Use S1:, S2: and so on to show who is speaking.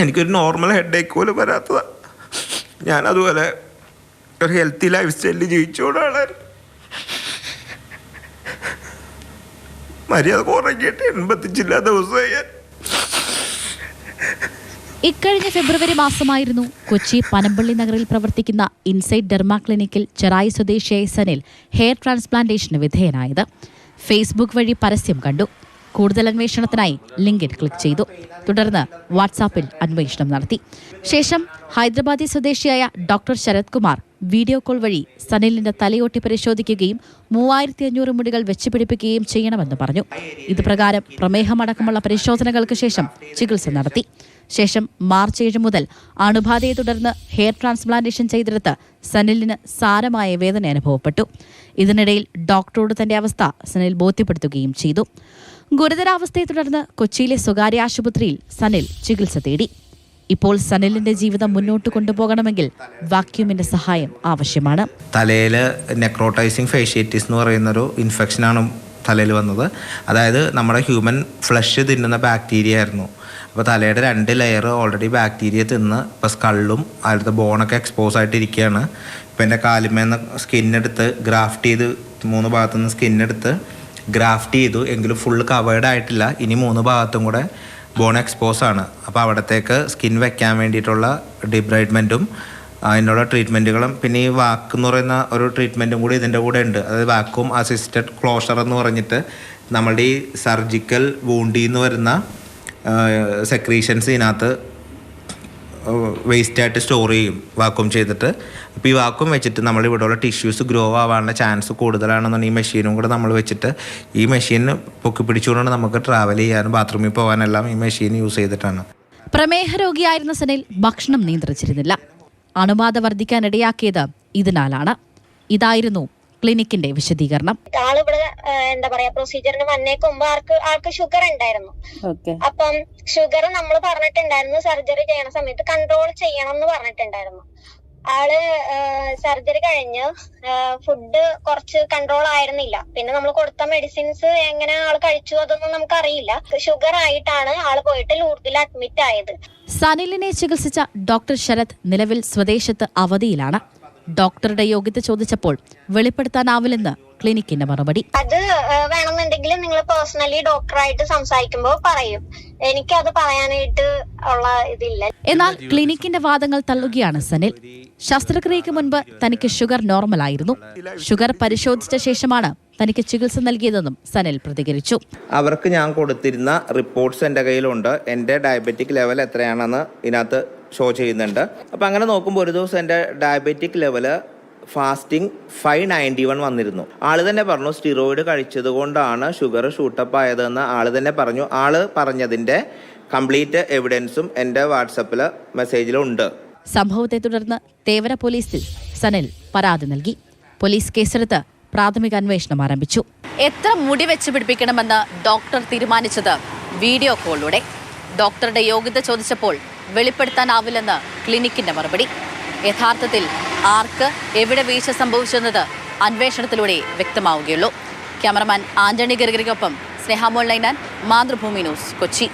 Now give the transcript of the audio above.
S1: എനിക്കൊരു normal head ഏക്ക് പോലും ഞാൻ അതുപോലെ ഒരു ഹെൽത്തി ലൈഫ് സ്റ്റൈലിൽ ജീവിച്ചുകൊണ്ട് ആളായിരുന്നു മര്യാദ കുറഞ്ഞിട്ട് എൺപത്തിച്ചില്ല ദിവസമായി ഞാൻ.
S2: ഇക്കഴിഞ്ഞ ഫെബ്രുവരി മാസമായിരുന്നു കൊച്ചി പനമ്പള്ളി നഗറിൽ പ്രവർത്തിക്കുന്ന ഇൻസൈറ്റ് ഡെർമ ക്ലിനിക്കിൽ ചെറായി സ്വദേശിയായ സനിൽ ഹെയർ ട്രാൻസ്പ്ലാന്റേഷന് വിധേയനായത്. ഫേസ്ബുക്ക് വഴി പരസ്യം കണ്ടു. കൂടുതൽ അന്വേഷണത്തിനായി ലിങ്കിൽ ക്ലിക്ക് ചെയ്തു. തുടർന്ന് വാട്സാപ്പിൽ അന്വേഷണം നടത്തി. ശേഷം ഹൈദരാബാദി സ്വദേശിയായ doctor Sharath Kumar video call വഴി സനിലിന്റെ തലയോട്ടി പരിശോധിക്കുകയും മൂവായിരത്തി അഞ്ഞൂറ് മുടികൾ വെച്ചുപിടിപ്പിക്കുകയും ചെയ്യണമെന്ന് പറഞ്ഞു. ഇതുപ്രകാരം പ്രമേഹമടക്കമുള്ള പരിശോധനകൾക്ക് ശേഷം ചികിത്സ നടത്തി. ശേഷം മാർച്ച് ഏഴ് മുതൽ അണുബാധയെ തുടർന്ന് ഹെയർ ട്രാൻസ്പ്ലാന്റേഷൻ ചെയ്തെടുത്ത് സനിലിന് സാരമായ വേദന അനുഭവപ്പെട്ടു. ഇതിനിടയിൽ ഡോക്ടറോട് തന്റെ അവസ്ഥ സനിൽ ബോധ്യപ്പെടുത്തുകയും ചെയ്തു. ഗുരുതരാവസ്ഥയെ തുടർന്ന് കൊച്ചിയിലെ സ്വകാര്യ ആശുപത്രിയിൽ സനിൽ ചികിത്സ തേടി. ഇപ്പോൾ സനിലിന്റെ ജീവിതം മുന്നോട്ട് കൊണ്ടുപോകണമെങ്കിൽ വാക്യൂമിന്റെ സഹായം ആവശ്യമാണ്.
S1: തലയിൽ നെക്രോട്ടൈസിങ് ഫേഷ്യേറ്റിസ് എന്ന് പറയുന്ന പറയുന്നൊരു ഇൻഫെക്ഷനാണ് തലയിൽ വന്നത്. അതായത് നമ്മുടെ ഹ്യൂമൻ ഫ്ലഷ് തിന്നുന്ന ബാക്ടീരിയ ആയിരുന്നു. അപ്പോൾ തലയുടെ രണ്ട് ലെയർ ഓൾറെഡി ബാക്ടീരിയ തിന്ന് ഇപ്പോൾ സ്കള്ളും അതിലത്തെ ബോണൊക്കെ എക്സ്പോസ് ആയിട്ടിരിക്കുകയാണ്. ഇപ്പം എന്റെ കാലിമേന്ന് സ്കിന്നെടുത്ത് ഗ്രാഫ്റ്റ് ചെയ്ത് മൂന്ന് ഭാഗത്തുനിന്ന് സ്കിന്നെടുത്ത് ഗ്രാഫ്റ്റ് ചെയ്തു. എങ്കിലും ഫുൾ കവേർഡ് ആയിട്ടില്ല. ഇനി മൂന്ന് ഭാഗത്തും കൂടെ ബോൺ എക്സ്പോസ് ആണ്. അപ്പോൾ അവിടത്തേക്ക് സ്കിൻ വെക്കാൻ വേണ്ടിയിട്ടുള്ള ഡിബ്രൈഡ്മെന്റും അതിനുള്ള ട്രീറ്റ്മെന്റുകളും പിന്നെ ഈ വാക്ക് എന്ന് പറയുന്ന ഒരു ട്രീറ്റ്മെന്റും കൂടി ഇതിന്റെ കൂടെ ഉണ്ട്. അതായത് വാക്വം അസിസ്റ്റഡ് ക്ലോഷർ എന്ന് പറഞ്ഞിട്ട് നമ്മുടെ ഈ സർജിക്കൽ വൂണ്ടിന്ന് വരുന്ന സെക്രീഷൻസ് ഇതിനകത്ത് വേസ്റ്റ് ആയിട്ട് സ്റ്റോർ ചെയ്യും വാക്വം ചെയ്തിട്ട്. അപ്പോൾ ഈ വാക്വം വെച്ചിട്ട് നമ്മൾ ഇവിടെയുള്ള ടിഷ്യൂസ് ഗ്രോ ആവാനുള്ള ചാൻസ് കൂടുതലാണെന്നുണ്ടെങ്കിൽ ഈ മെഷീനും കൂടെ നമ്മൾ വെച്ചിട്ട് ഈ മെഷീൻ പൊക്കി പിടിച്ചുകൊണ്ട് നമുക്ക് ട്രാവൽ ചെയ്യാനും ബാത്റൂമിൽ പോകാനെല്ലാം ഈ മെഷീൻ യൂസ് ചെയ്തിട്ടാണ്.
S2: പ്രമേഹ രോഗിയായിരുന്ന സനിൽ ഭക്ഷണം നിയന്ത്രിച്ചിരുന്നില്ല. അണുബാധ വർദ്ധിക്കാനിടയാക്കിയത് ഇതിനാലാണ്. ഇതായിരുന്നു ക്ലിനിക്കിന്റെ വിശദീകരണം.
S3: ആളിവിടെ ആ, എന്താ പറയാ പ്രൊസീജിയറിന് വന്നേക്ക് മുമ്പ് ആൾക്ക് ആൾക്ക് ഷുഗർ ഉണ്ടായിരുന്നു. അപ്പം ഷുഗർ നമ്മൾ പറഞ്ഞിട്ടുണ്ടായിരുന്നു സർജറി ചെയ്യണ സമയത്ത് കൺട്രോൾ ചെയ്യണം എന്ന് പറഞ്ഞിട്ടുണ്ടായിരുന്നു. ആൾ സർജറി കഴിഞ്ഞ് ഫുഡ് കുറച്ച് കൺട്രോൾ ആയിരുന്നില്ല. പിന്നെ നമ്മൾ കൊടുത്ത മെഡിസിൻസ് എങ്ങനെ ആൾ കഴിച്ചു അതൊന്നും നമുക്ക് അറിയില്ല ഷുഗർ ആയിട്ടാണ് ആൾ പോയിട്ട് ലൂർദിൽ അഡ്മിറ്റ് ആയത്.
S2: സനിലിനെ ചികിത്സിച്ച ഡോക്ടർ ശരത് നിലവിൽ സ്വദേശത്ത് അവധിയിലാണ്. ഡോക്ടറുടെ യോഗ്യത ചോദിച്ചപ്പോൾ വെളിപ്പെടുത്താനാവില്ലെന്ന് ക്ലിനിക്കിന്റെ മറുപടി.
S3: അത് വേണമെന്നുണ്ടെങ്കിൽ നിങ്ങൾ പേഴ്സണലി ഡോക്ടറായിട്ട് സംസാരിക്കുമ്പോൾ പറയും. എനിക്ക് അത് പറയാനായിട്ട് ഉള്ള ഇതില്ല.
S2: എന്നാൽ ക്ലിനിക്കിന്റെ വാദങ്ങൾ തള്ളുകയാണ് സനിൽ. ശസ്ത്രക്രിയയ്ക്ക് മുൻപ് തനിക്ക് ഷുഗർ നോർമൽ ആയിരുന്നു ഷുഗർ പരിശോധിച്ച ശേഷമാണ് തനിക്ക് ചികിത്സ നൽകിയതെന്നും സനിൽ പ്രതികരിച്ചു.
S1: അവർക്ക് ഞാൻ കൊടുത്തിരുന്ന റിപ്പോർട്ട്സ് എന്റെ കയ്യിലുണ്ട്. എന്റെ ഡയബറ്റിക് ലെവൽ എത്രയാണെന്ന് ഇതിനകത്ത് ഷോ ചെയ്യുന്നുണ്ട്. അപ്പോൾ അങ്ങനെ നോക്കുമ്പോൾ ഒരു ദിവസം എന്റെ diabetic level fasting five ninety one വന്നിരുന്നു. ആൾ തന്നെ പറഞ്ഞു സ്റ്റിറോയിഡ് കഴിച്ചത് കൊണ്ടാണ് ഷുഗർ ഷൂട്ടപ്പ് ആയതെന്ന്. ആൾ തന്നെ പറഞ്ഞു ആൾ പറഞ്ഞതിന്റെ കംപ്ലീറ്റ് എവിഡൻസും എന്റെ വാട്സപ്പിൽ മെസ്സേജിലുണ്ട്
S2: സംഭവത്തെ തുടർന്ന് തേവര പോലീസിൽ സനിൽ പരാതി നൽകി. പോലീസ് കേസെടുത്ത് പ്രാഥമിക അന്വേഷണം ആരംഭിച്ചു. എത്ര മുടി വെച്ച് പിടിപ്പിക്കണമെന്ന് ഡോക്ടർ തീരുമാനിച്ചത് വീഡിയോ കോളിലൂടെ. ഡോക്ടറുടെ യോഗ്യത ചോദിച്ചപ്പോൾ വെളിപ്പെടുത്താനാവില്ലെന്ന് ക്ലിനിക്കിന്റെ മറുപടി. യഥാർത്ഥത്തിൽ ആർക്ക് എവിടെ വീഴ്ച സംഭവിച്ചെന്നത് അന്വേഷണത്തിലൂടെ വ്യക്തമാവുകയുള്ളൂ. ക്യാമറമാൻ ആന്റണി ഗർഗറിക്കൊപ്പം സ്നേഹാമോൾ ലൈനാൻ മാതൃഭൂമി ന്യൂസ് കൊച്ചി.